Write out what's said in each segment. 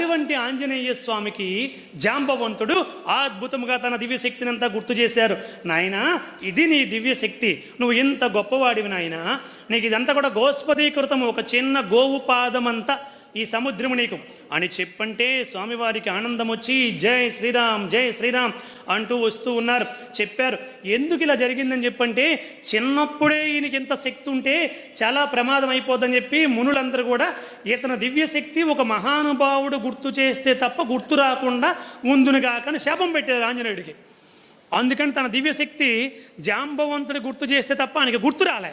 అటువంటి ఆంజనేయ స్వామికి జాంబవంతుడు అద్భుతంగా తన దివ్యశక్తిని అంతా గుర్తు చేశారు. నాయనా ఇది నీ దివ్యశక్తి నువ్వు ఇంత గొప్పవాడివి నాయనా. నీకు ఇదంతా కూడా గోస్పదీకృతం ఒక చిన్న గోవు పాదమంతా ఈ సముద్రము నీకు. అని చెప్పంటే స్వామివారికి ఆనందం వచ్చి జై శ్రీరామ్ జై శ్రీరామ్ అంటూ వస్తూ ఉన్నారు. చెప్పారు ఎందుకు ఇలా జరిగిందని చెప్పంటే చిన్నప్పుడే ఈయనకి ఎంత శక్తి ఉంటే చాలా ప్రమాదం అయిపోద్దని చెప్పి మునులందరూ కూడా ఇతని దివ్యశక్తి ఒక మహానుభావుడు గుర్తు చేస్తే తప్ప గుర్తు రాకుండా ఉందును కాకని శాపం పెట్టారు ఆంజనేయుడికి. అందుకని తన దివ్యశక్తి జాంబవంతుడు గుర్తు చేస్తే తప్ప ఆయనకి గుర్తు రాలే.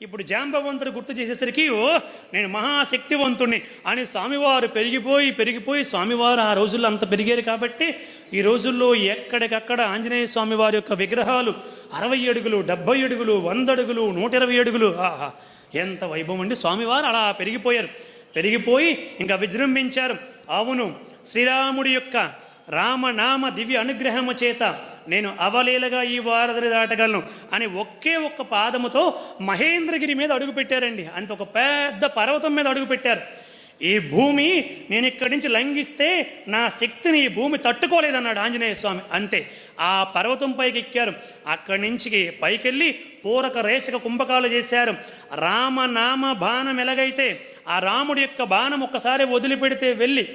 ఇప్పుడు జాంబవంతుడు గుర్తు చేసేసరికి ఓ నేను మహాశక్తివంతుణ్ణి అని స్వామివారు పెరిగిపోయి పెరిగిపోయి స్వామివారు ఆ రోజుల్లో అంత పెరిగారు కాబట్టి ఈ రోజుల్లో ఎక్కడికక్కడ ఆంజనేయ స్వామి వారి యొక్క విగ్రహాలు అరవై అడుగులు డెబ్బై అడుగులు వంద అడుగులు నూట ఇరవై అడుగులు ఆహా ఎంత వైభవం అండి స్వామివారు అలా పెరిగిపోయారు. పెరిగిపోయి ఇంకా విజృంభించారు. అవును శ్రీరాముడి యొక్క రామనామ దివ్య అనుగ్రహము చేత నేను అవలీలగా ఈ వారధిని దాటగలను అని ఒకే ఒక్క పాదముతో మహేంద్రగిరి మీద అడుగు పెట్టారండి. అంత ఒక పెద్ద పర్వతం మీద అడుగు పెట్టారు. ఈ భూమి నేను ఇక్కడి నుంచి లంఘిస్తే నా శక్తిని ఈ భూమి తట్టుకోలేదన్నాడు ఆంజనేయ స్వామి. అంతే. ఆ పర్వతం పైకి ఎక్కారు. అక్కడి నుంచి పైకెళ్ళి పూరక రేచక కుంభకాలు చేశారు. రామనామ బాణం ఎలాగైతే ఆ రాముడి యొక్క బాణం ఒక్కసారి వదిలిపెడితే వెళ్ళి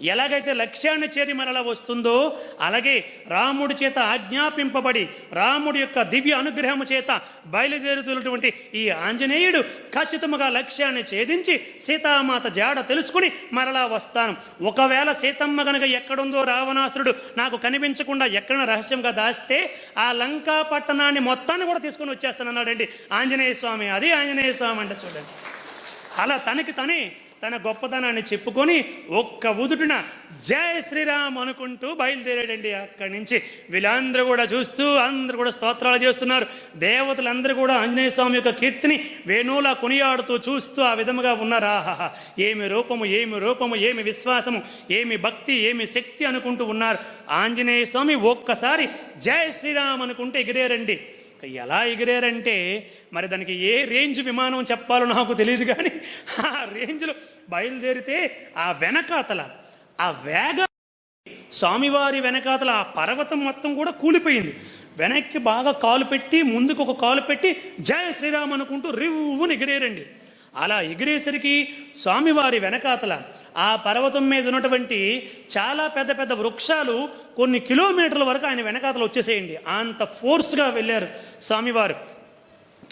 ఎలాగైతే లక్ష్యాన్ని చేరి మరలా వస్తుందో అలాగే రాముడి చేత ఆజ్ఞాపింపబడి రాముడి యొక్క దివ్య అనుగ్రహము చేత బయలుదేరుతున్నటువంటి ఈ ఆంజనేయుడు ఖచ్చితంగా లక్ష్యాన్ని ఛేదించి సీతామాత జాడ తెలుసుకుని మరలా వస్తాను. ఒకవేళ సీతమ్మ గనక ఎక్కడుందో రావణాసురుడు నాకు కనిపించకుండా ఎక్కడ రహస్యంగా దాస్తే ఆ లంకా పట్టణాన్ని మొత్తాన్ని కూడా తీసుకొని వచ్చేస్తానన్నాడండి. ఆంజనేయ స్వామి అది ఆంజనేయ స్వామి అంటే చూడండి. అలా తనకి తనే తన గొప్పతనాన్ని చెప్పుకొని ఒక్క ఉదుటిన జై శ్రీరామ్ అనుకుంటూ బయలుదేరాడండి. అక్కడి నుంచి వీళ్ళందరూ కూడా చూస్తూ అందరూ కూడా స్తోత్రాలు చేస్తున్నారు. దేవతలందరూ కూడా ఆంజనేయ స్వామి యొక్క కీర్తిని వేణువులా కొనియాడుతూ చూస్తూ ఆ విధముగా ఉన్నారు? ఆహాహా. ఏమి రూపము ఏమి రూపము ఏమి విశ్వాసము ఏమి భక్తి ఏమి శక్తి అనుకుంటూ ఉన్నారు? ఆంజనేయ స్వామి ఒక్కసారి జై శ్రీరామ్ అనుకుంటూ ఎగిరేరండి. ఎలా ఎగిరారంటే మరి దానికి ఏ రేంజ్ విమానం చెప్పాలో నాకు తెలియదు కానీ ఆ రేంజ్లో బయలుదేరితే ఆ వెనకాతల ఆ వేగ స్వామివారి వెనకాతల ఆ పర్వతం మొత్తం కూడా కూలిపోయింది. వెనక్కి బాగా కాలు పెట్టి ముందుకు ఒక కాలు పెట్టి జయ శ్రీరామ్ అనుకుంటూ రివ్వుని ఎగిరేరండి. అలా ఎగిరేసరికి స్వామివారి వెనకాతల ఆ పర్వతం మీద ఉన్నటువంటి చాలా పెద్ద పెద్ద వృక్షాలు కొన్ని కిలోమీటర్ల వరకు ఆయన వెనకాతలు వచ్చేసేయండి. అంత ఫోర్స్గా వెళ్ళారు స్వామివారు.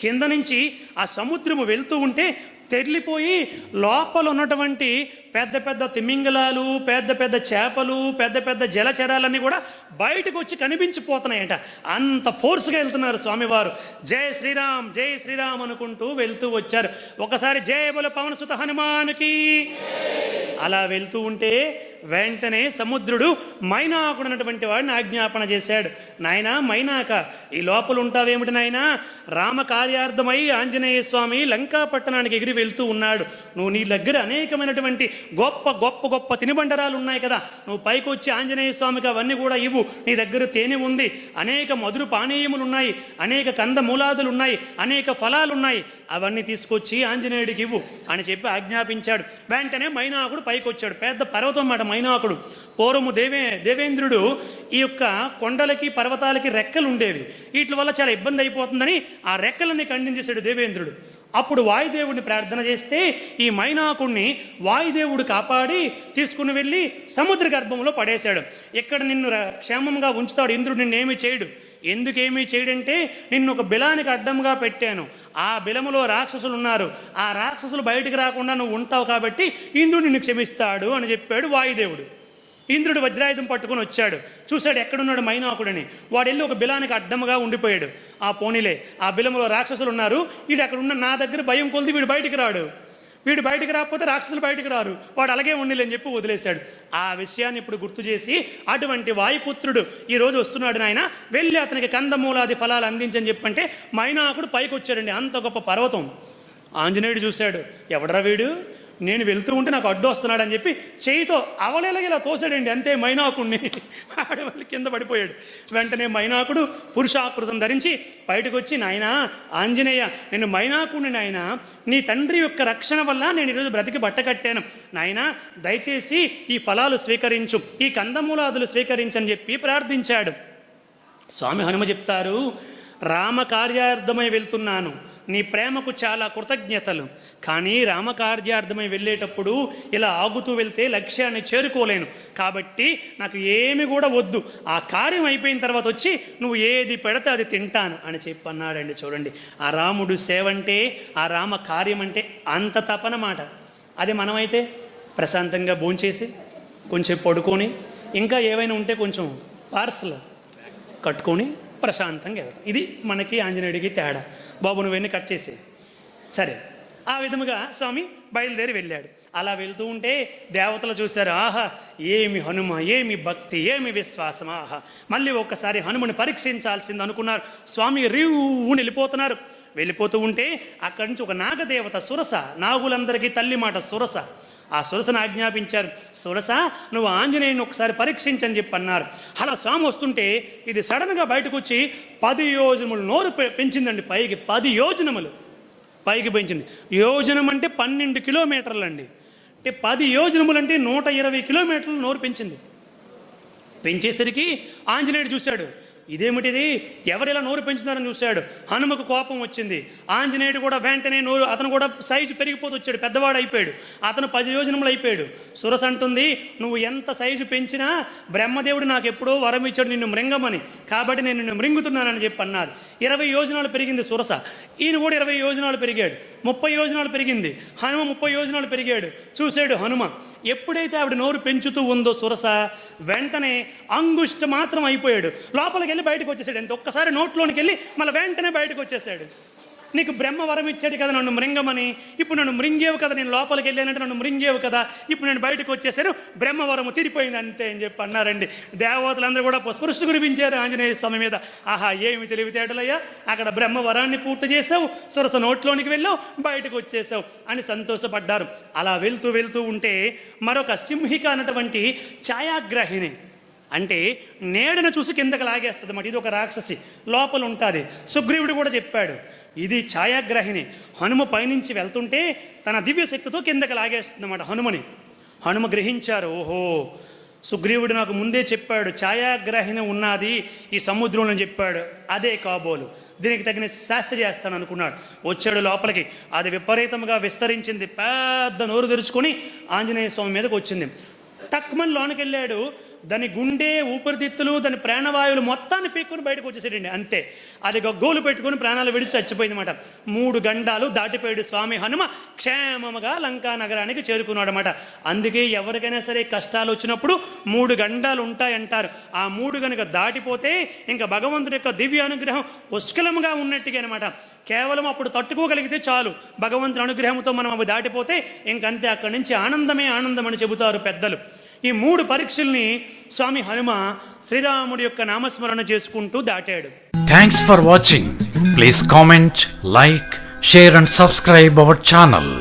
కింద నుంచి ఆ సముద్రము వెళ్తూ ఉంటే తెరిలిపోయి లోపల ఉన్నటువంటి పెద్ద పెద్ద తిమింగలాలు పెద్ద పెద్ద చేపలు పెద్ద పెద్ద జలచరాలన్నీ కూడా బయటకు వచ్చి కనిపించిపోతున్నాయంట. అంత ఫోర్స్గా వెళ్తున్నారు స్వామివారు. జై శ్రీరామ్ జై శ్రీరామ్ అనుకుంటూ వెళ్తూ వచ్చారు. ఒకసారి జయ బల పవన సుత హనుమానికి. అలా వెళ్తూ ఉంటే వెంటనే సముద్రుడు మైనాకుడు అన్నటువంటి వాడిని ఆజ్ఞాపన చేశాడు. నాయనా మైనాక ఈ లోపల ఉంటావేమిటి నాయనా? రామ కార్యార్థమై ఆంజనేయ స్వామి లంకా పట్టణానికి ఎగిరి వెళ్తూ ఉన్నాడు. నువ్వు నీ దగ్గర అనేకమైనటువంటి గొప్ప గొప్ప గొప్ప తినిబండరాలు ఉన్నాయి కదా. నువ్వు పైకి వచ్చి ఆంజనేయ స్వామికి అవన్నీ కూడా ఇవ్వు. నీ దగ్గర తేనె ఉంది. అనేక మధుర పానీయములు ఉన్నాయి అనేక కంద మూలాదులు ఉన్నాయి అనేక ఫలాలు ఉన్నాయి అవన్నీ తీసుకొచ్చి ఆంజనేయుడికి ఇవ్వు అని చెప్పి ఆజ్ఞాపించాడు. వెంటనే మైనాకుడు పైకి వచ్చాడు పెద్ద పర్వతం మాట మైనాకుడు. పూర్వము దేవే దేవేంద్రుడు ఈ యొక్క కొండలకి పర్వతాలకి రెక్కలు ఉండేవి. వీటి వల్ల చాలా ఇబ్బంది అయిపోతుందని ఆ రెక్కలని ఖండించేశాడు దేవేంద్రుడు. అప్పుడు వాయుదేవుడిని ప్రార్థన చేస్తే ఈ మైనాకుడిని వాయుదేవుడు కాపాడి తీసుకుని వెళ్ళి సముద్ర గర్భంలో పడేశాడు. ఇక్కడ నిన్ను క్షేమంగా ఉంచుతాడు. ఇంద్రుడు నిన్నేమి చేయడు. ఎందుకేమీ చేయడంటే నిన్ను ఒక బిలానికి అడ్డంగా పెట్టాను. ఆ బిలములో రాక్షసులు ఉన్నారు ఆ రాక్షసులు బయటికి రాకుండా నువ్వు ఉంటావు కాబట్టి ఇంద్రుడు నిన్ను క్షమిస్తాడు అని చెప్పాడు వాయుదేవుడు. ఇంద్రుడు వజ్రాయుధం పట్టుకొని వచ్చాడు. చూశాడు ఎక్కడున్నాడు మైనాకుడని. వాడు వెళ్ళి ఒక బిలానికి అడ్డముగా ఉండిపోయాడు. ఆ పోనీలే ఆ బిలములో రాక్షసులు ఉన్నారు వీడు అక్కడ ఉన్న నా దగ్గర భయం కొలిది వీడు బయటికి రాడు. వీడు బయటికి రాకపోతే రాక్షసులు బయటికి రారు. వాడు అలాగే ఉండలేని చెప్పి వదిలేశాడు. ఆ విషయాన్ని ఇప్పుడు గుర్తు చేసి అటువంటి వాయుపుత్రుడు ఈ రోజు వస్తున్నాడు నాయన. వెళ్ళి అతనికి కందమూలాది ఫలాలు అందించని చెప్పంటే మైనాకుడు పైకి వచ్చాడండి అంత గొప్ప పర్వతం. ఆంజనేయుడు చూశాడు. ఎవడరా వీడు? నేను వెళ్తూ ఉంటే నాకు అడ్డు వస్తున్నాడని చెప్పి చేయితో అవలేలగా ఇలా తోసాడండి. అంతే మైనాకుడిని ఆడ వాళ్ళు కింద పడిపోయాడు. వెంటనే మైనాకుడు పురుషాకృతం ధరించి బయటకు వచ్చి నాయనా ఆంజనేయ నేను మైనాకుడిని నాయన నీ తండ్రి యొక్క రక్షణ వల్ల నేను ఈరోజు బ్రతికి బట్టకట్టాను నాయన దయచేసి ఈ ఫలాలు స్వీకరించు ఈ కందమూలాదులు స్వీకరించని చెప్పి ప్రార్థించాడు. స్వామి హనుమ చెప్తారు రామ కార్యార్థమై వెళ్తున్నాను. నీ ప్రేమకు చాలా కృతజ్ఞతలు. కానీ రామకార్యార్థమై వెళ్ళేటప్పుడు ఇలా ఆగుతూ వెళ్తే లక్ష్యాన్ని చేరుకోలేను. కాబట్టి నాకు ఏమి కూడా వద్దు. ఆ కార్యం అయిపోయిన తర్వాత వచ్చి నువ్వు ఏది పెడితే అది తింటాను అని చెప్పి అన్నాడండి చూడండి. ఆ రాముడు సేవ అంటే ఆ రామ కార్యం అంటే అంత తపనమాట అది మనమైతే ప్రశాంతంగా భోంచేసి కొంచెం పడుకొని ఇంకా ఏవైనా ఉంటే కొంచెం పార్సల్ కట్టుకొని ప్రశాంతంగా వెళ్తాం ఇది మనకి ఆంజనేయుడికి తేడా. బాబు నువ్వన్నీ కట్ చేసే సరే. ఆ విధముగా స్వామి బయలుదేరి వెళ్ళాడు. అలా వెళ్తూ ఉంటే దేవతలు చూశారు ఆహా ఏమి హనుమ ఏమి భక్తి ఏమి విశ్వాసం ఆహా. మళ్ళీ ఒక్కసారి హనుమని పరీక్షించాల్సింది అనుకున్నారు. స్వామి రివ్వుని వెళ్ళిపోతున్నారు వెళ్ళిపోతూ ఉంటే అక్కడి నుంచి ఒక నాగదేవత సురస నాగులందరికీ తల్లి మాట సురస. ఆ సురసను ఆజ్ఞాపించారు. సురస నువ్వు ఆంజనేయుని ఒకసారి పరీక్షించని చెప్పి అన్నారు అలా స్వామి వస్తుంటే ఇది సడన్గా బయటకు వచ్చి పది యోజనములు నోరు పె- పెంచిందండి పైకి. పది యోజనములు పైకి పెంచింది. యోజనం అంటే పన్నెండు కిలోమీటర్లు అండి అంటే పది యోజనములు అంటే నూట ఇరవై కిలోమీటర్లు నోరు పెంచింది. పెంచేసరికి ఆంజనేయుడు చూశాడు. ఇదేమిటిది? ఎవరిలా నోరు పెంచుతున్నారని చూశాడు. హనుమకు కోపం వచ్చింది. ఆంజనేయుడు కూడా వెంటనే నోరు అతను కూడా సైజు పెరిగిపోతూ వచ్చాడు. పెద్దవాడు అయిపోయాడు. అతను పది యోజనములు అయిపోయాడు. సురస అంటుంది నువ్వు ఎంత సైజు పెంచినా బ్రహ్మదేవుడు నాకు ఎప్పుడో వరం ఇచ్చాడు నిన్ను మృంగమని. కాబట్టి నేను నిన్ను మృంగుతున్నానని చెప్పి అన్నారు. ఇరవై యోజనాలు పెరిగింది సురస. ఈయన కూడా ఇరవై యోజనాలు పెరిగాడు. ముప్పై యోజనాలు పెరిగింది. హనుమ ముప్పై యోజనాలు పెరిగాడు. చూశాడు హనుమ. ఎప్పుడైతే ఆవిడ నోరు పెంచుతూ ఉందో సురస వెంటనే అంగుష్ట మాత్రం అయిపోయాడు. లోపలికి వెళ్ళి బయటకు వచ్చేసాడు. ఎంత ఒక్కసారి నోట్లోనికి వెళ్ళి మళ్ళీ వెంటనే బయటకు వచ్చేసాడు. నీకు బ్రహ్మ వరం ఇచ్చాడు కదా నన్ను మృంగమని. ఇప్పుడు నన్ను మృంగేవు కదా నేను లోపలికి వెళ్ళానంటే నన్ను మృంగేవు కదా. ఇప్పుడు నేను బయటకు వచ్చేసాను బ్రహ్మవరము తీరిపోయింది అంతే అని చెప్పి అన్నారండి. దేవతలందరూ కూడా పుష్పృష్టి కురిపించారు ఆంజనేయ స్వామి మీద. ఆహా ఏమి తెలివితేటలయ్యా? అక్కడ బ్రహ్మవరాన్ని పూర్తి చేసావు సొరస నోట్లోనికి వెళ్ళావు బయటకు వచ్చేసావు అని సంతోషపడ్డారు. అలా వెళ్తూ వెళ్తూ ఉంటే మరొక సింహిక అన్నటువంటి ఛాయాగ్రహిణి అంటే నేడను చూసి కిందకు లాగేస్తుంది అన్నమాట ఇది ఒక రాక్షసి లోపల ఉంటుంది సుగ్రీవుడు కూడా చెప్పాడు ఇది ఛాయాగ్రహిణి. హనుమ పైనుంచి వెళ్తుంటే తన దివ్య శక్తితో కిందకి లాగేస్తుందన్నమాట హనుమని. హనుమ గ్రహించారు ఓహో సుగ్రీవుడు నాకు ముందే చెప్పాడు ఛాయాగ్రహిణి ఉన్నది ఈ సముద్రంలో అని చెప్పాడు. అదే కాబోలు. దీనికి తగిన శాస్త్రి చేస్తాను అనుకున్నాడు. వచ్చాడు లోపలికి. అది విపరీతంగా విస్తరించింది. పెద్ద నోరు తెరుచుకొని ఆంజనేయ స్వామి మీదకి వచ్చింది. టక్మన్ లోనికి వెళ్ళాడు. దాని గుండె ఊపిరితిత్తులు దాని ప్రాణవాయువులు మొత్తాన్ని పీక్కుని బయటకు వచ్చేసాడండి అంతే. అది గోలు పెట్టుకుని ప్రాణాలు విడిచి చచ్చిపోయిందన్నమాట. మూడు గండాలు దాటిపోయాడు స్వామి హనుమ క్షేమముగా లంకా నగరానికి చేరుకున్నాడు అనమాట అందుకే ఎవరికైనా సరే కష్టాలు వచ్చినప్పుడు మూడు గండాలు ఉంటాయంటారు. ఆ మూడు గనుక దాటిపోతే ఇంకా భగవంతుడి యొక్క దివ్య అనుగ్రహం పుష్కలముగా ఉన్నట్టుగా అనమాట కేవలం అప్పుడు తట్టుకోగలిగితే చాలు. భగవంతుని అనుగ్రహంతో మనం అవి దాటిపోతే ఇంకంతే. అక్కడి నుంచి ఆనందమే ఆనందం అని చెబుతారు పెద్దలు. ఈ మూడు పరీక్షల్ని స్వామి హనుమ శ్రీరాముడి యొక్క నామస్మరణ చేసుకుంటూ దాటాడు. Thanks for watching please comment like share and subscribe our channel